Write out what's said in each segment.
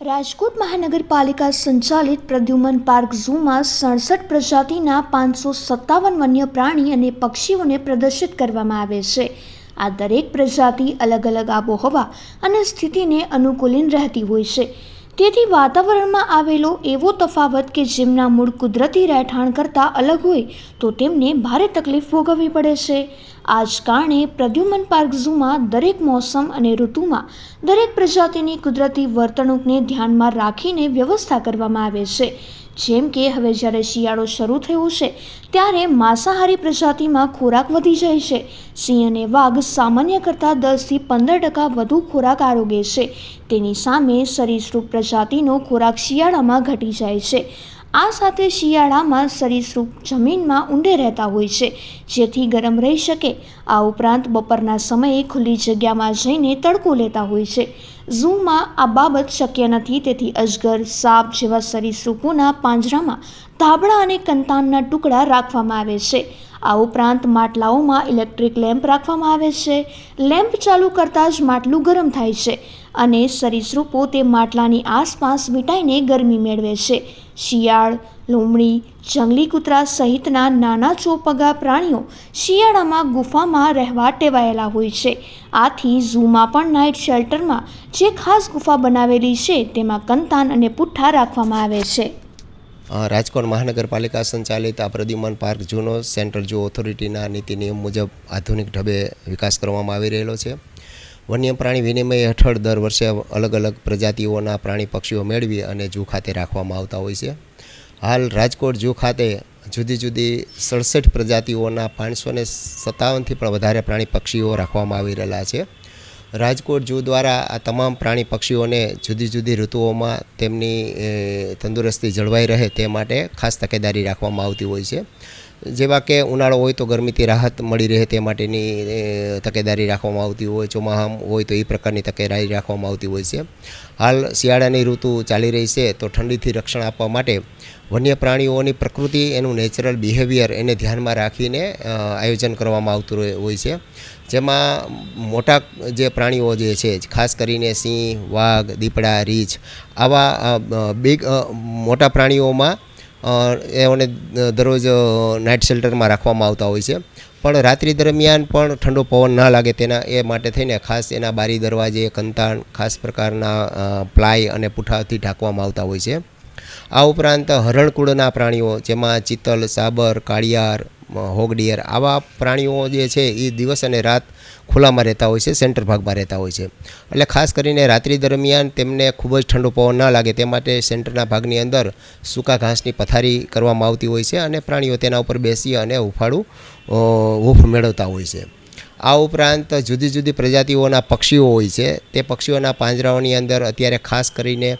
રાજકોટ મહાનગરપાલિકા સંચાલિત પ્રદ્યુમન પાર્ક ઝૂમાં સડસઠ પ્રજાતિના પાંચસો સત્તાવન વન્ય પ્રાણી અને પક્ષીઓને પ્રદર્શિત કરવામાં આવે છે. આ દરેક પ્રજાતિ અલગ અલગ આબોહવા અને સ્થિતિને અનુકૂલીન રહેતી હોય છે. તેથી વાતાવરણમાં આવેલો એવો તફાવત કે જેમના મૂળ કુદરતી રહેઠાણ કરતાં અલગ હોય, તો તેમને ભારે તકલીફ ભોગવવી પડે છે. આ જ કારણે પ્રદ્યુમન પાર્ક ઝૂમાં દરેક મોસમ અને ઋતુમાં દરેક પ્રજાતિની કુદરતી વર્તણૂકને ધ્યાનમાં રાખીને વ્યવસ્થા કરવામાં આવે છે. જેમ કે હવે જ્યારે શિયાળો શરૂ થયો છે, ત્યારે માંસાહારી પ્રજાતિમાં ખોરાક વધી જાય છે. સિંહ અને વાઘ સામાન્ય કરતાં દસથી પંદર ટકા વધુ ખોરાક આરોગે છે. તેની સામે સરીસૃપ પ્રજાતિનો ખોરાક શિયાળામાં ઘટી જાય છે. આ સાથે શિયાળામાં સરીસૃપ જમીનમાં ઊંડે રહેતા હોય છે, જેથી ગરમ રહી શકે. આ ઉપરાંત બપોરના સમયે ખુલ્લી જગ્યામાં જઈને તડકો લેતા હોય છે. ઝૂમાં આ બાબત શક્ય નથી. તેથી અજગર, સાપ જેવા સરીસૃપોના પાંજરામાં ધાબળા અને કંતાનના ટુકડા રાખવામાં આવે છે. આ ઉપરાંત માટલાઓમાં ઇલેક્ટ્રિક લેમ્પ રાખવામાં આવે છે. લેમ્પ ચાલુ કરતાં જ માટલું ગરમ થાય છે અને સરીસૃપો તે માટલાની આસપાસ વીંટાઈને ગરમી મેળવે છે. શિયાળ, લોમડી, જંગલી કૂતરા સહિતના નાના ચોપગા પ્રાણીઓ શિયાળામાં ગુફામાં રહેવા ટેવાયેલા હોય છે. આથી ઝૂમાં પણ નાઇટ શેલ્ટરમાં જે ખાસ ગુફા બનાવેલી છે તેમાં કંતાન અને પુઠ્ઠા રાખવામાં આવે છે. રાજકોટ મહાનગરપાલિકા સંચાલિત આ પ્રદ્યુમન પાર્ક જૂનો સેન્ટ્રલ જૂ ઓથોરિટીના નીતિ નિયમ મુજબ આધુનિક ઢબે વિકાસ કરવામાં આવી રહેલો છે. વન્ય પ્રાણી વિનિમય હેઠળ દર વર્ષે અલગ અલગ પ્રજાતિઓના પ્રાણી પક્ષીઓ મેળવી અને ઝૂ ખાતે રાખવામાં આવતા હોય છે. હાલ રાજકોટ ઝૂ ખાતે જુદી જુદી સડસઠ પ્રજાતિઓના પાંચસો ને સત્તાવનથી પણ વધારે પ્રાણી પક્ષીઓ રાખવામાં આવી રહેલા છે. રાજકોટ ઝૂ દ્વારા આ તમામ પ્રાણી પક્ષીઓને જુદી જુદી ઋતુઓમાં તેમની તંદુરસ્તી જળવાઈ રહે તે માટે ખાસ તકેદારી રાખવામાં આવતી હોય છે. જેવા કે ઉનાળો હોય તો ગરમીથી રાહત મળી રહે તે માટેની તકેદારી રાખવામાં આવતી હોય, ચોમાહામ હોય તો એ પ્રકારની તકેદારી રાખવામાં આવતી હોય છે. હાલ શિયાળાની ઋતુ ચાલી રહી છે તો ઠંડીથી રક્ષણ આપવા માટે વન્ય પ્રાણીઓની પ્રકૃતિ, એનું નેચરલ બિહેવિયર એને ધ્યાનમાં રાખીને આયોજન કરવામાં આવતું હોય છે. જેમાં મોટા જે પ્રાણીઓ જે છે, ખાસ કરીને સિંહ, વાઘ, દીપડા, રીંછ, આવા બિગ મોટા પ્રાણીઓમાં એઓને દરરોજ નાઇટ શેલ્ટરમાં રાખવામાં આવતા હોય છે. પણ રાત્રિ દરમિયાન પણ ઠંડો પવન ના લાગે તેના, એ માટે થઈને ખાસ એના બારી દરવાજે કંતાણ ખાસ પ્રકારના પ્લાય અને પૂઠાથી ઢાંકવામાં આવતા હોય છે. આ ઉપરાંત હરણકુળના પ્રાણીઓ, જેમાં ચિત્તલ, સાબર, કાળિયાર હોગડિયર. આવા પ્રાણીઓ જે છે એ દિવસ અને રાત ખુલ્લામાં રહેતા હોય છે, સેન્ટર ભાગમાં રહેતા હોય છે. એટલે ખાસ કરીને રાત્રિ દરમિયાન તેમને ખૂબ જ ઠંડો પવન ના લાગે, તે માટે સેન્ટરના ભાગની અંદર સૂકા ઘાસની પથારી કરવામાં આવતી હોય છે અને પ્રાણીઓ તેના ઉપર બેસી અને હૂંફાળું હૂંફ મેળવતા હોય છે. આ ઉપરાંત જુદી જુદી પ્રજાતિઓના પક્ષીઓ હોય છે. તે પક્ષીઓના પાંજરાઓની અંદર અત્યારે ખાસ કરીને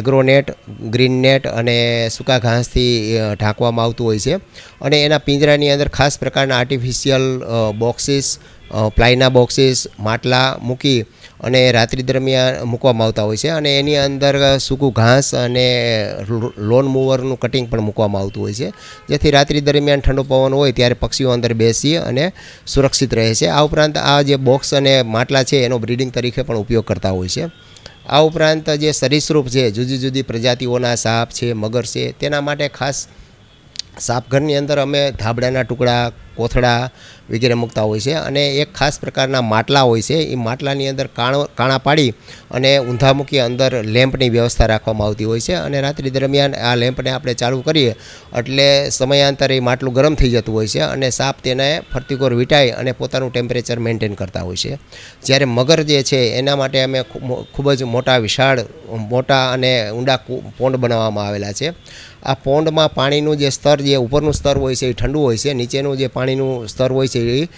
એગ્રોનેટ ગ્રીન નેટ અને સૂકા ઘાસથી ઢાંકવામાં આવતું હોય છે. અને એના પિંજરાની અંદર ખાસ પ્રકારના આર્ટિફિશિયલ બોક્સીસ પ્લાયના બોક્સિસ માટલા, મૂકી અને રાત્રિ દરમિયાન મૂકવામાં આવતા હોય છે અને એની અંદર સૂકું ઘાસ અને લોન મૂવરનું કટિંગ પણ મૂકવામાં આવતું હોય છે. જેથી રાત્રિ દરમિયાન ઠંડો પવન હોય ત્યારે પક્ષીઓ અંદર બેસી અને સુરક્ષિત રહે છે. આ ઉપરાંત આ જે બોક્સ અને માટલા છે એનો બ્રીડિંગ તરીકે પણ ઉપયોગ કરતા હોય છે. આ ઉપરાંત જે સરીસૃપ છે, જુદી જુદી પ્રજાતિઓના સાપ છે, મગર છે, તેના માટે ખાસ સાપઘરની અંદર અમે ધાબળાના ટુકડા કોથળા વગેરે મૂકતા હોય છે અને એક ખાસ પ્રકારના માટલા હોય છે. એ માટલાની અંદર કાણો, કાણા પાડી અને ઊંધા મૂકી અંદર લેમ્પની વ્યવસ્થા રાખવામાં આવતી હોય છે અને રાત્રિ દરમિયાન આ લેમ્પને આપણે ચાલુ કરીએ એટલે સમયાંતરે માટલું ગરમ થઈ જતું હોય છે અને સાપ તેને ફરતીકોર વીટાઈ અને પોતાનું ટેમ્પરેચર મેન્ટેન કરતા હોય છે. જ્યારે મગર જે છે એના માટે અમે ખૂબ જ મોટા વિશાળ, મોટા અને ઊંડા પોન્ડ બનાવવામાં આવેલા છે. આ પોન્ડમાં પાણીનું જે સ્તર જે ઉપરનું સ્તર હોય છે એ ઠંડુ હોય છે, નીચેનું જે પાણીનું સ્તર હોય છે એ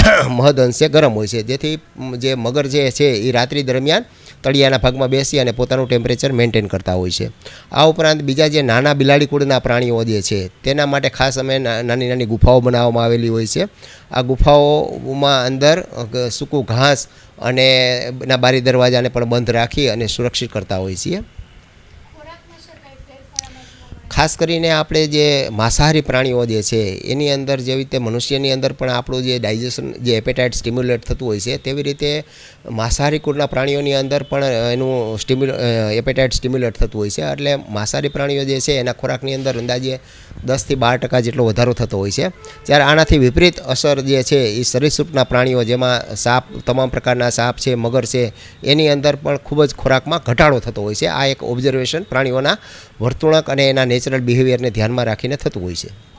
મહદ અંશે ગરમ હોય છે. જેથી જે મગર જે છે એ રાત્રિ દરમિયાન તળિયાના ભાગમાં બેસી અને પોતાનું ટેમ્પરેચર મેન્ટેન કરતા હોય છે. આ ઉપરાંત બીજા જે નાના બિલાડી કુળના પ્રાણીઓ જે છે, તેના માટે ખાસ અમે ના- નાની નાની ગુફાઓ બનાવવામાં આવેલી હોય છે. આ ગુફાઓમાં અંદર સૂકું ઘાસ અને એના બારી દરવાજાને પણ બંધ રાખી અને સુરક્ષિત કરતા હોઈએ છીએ. ખાસ કરીને આપણે જે માંસાહારી પ્રાણીઓ જે છે, એની અંદર જેવી રીતે મનુષ્યની અંદર પણ આપણું જે ડાયજેશન, જે એપેટાઇટ સ્ટિમ્યુલેટ થતું હોય છે, તેવી રીતે માંસાહારી કુળના પ્રાણીઓની અંદર પણ એનું સ્ટિમ્યુલ એપેટાઇટ સ્ટિમ્યુલેટ થતું હોય છે. એટલે માંસાહારી પ્રાણીઓ જે છે, એના ખોરાકની અંદર અંદાજે દસથી બાર ટકા જેટલો વધારો થતો હોય છે. જ્યારે આનાથી વિપરીત અસર જે છે, એ સરીસૃપના પ્રાણીઓ જેમાં સાપ, તમામ પ્રકારના સાપ છે, મગર છે, એની અંદર પણ ખૂબ જ ખોરાકમાં ઘટાડો થતો હોય છે. આ એક ઓબ્ઝર્વેશન પ્રાણીઓના વર્તણૂક અને એના નેચરલ બિહેવિયરને ધ્યાનમાં રાખીને થતું હોય છે.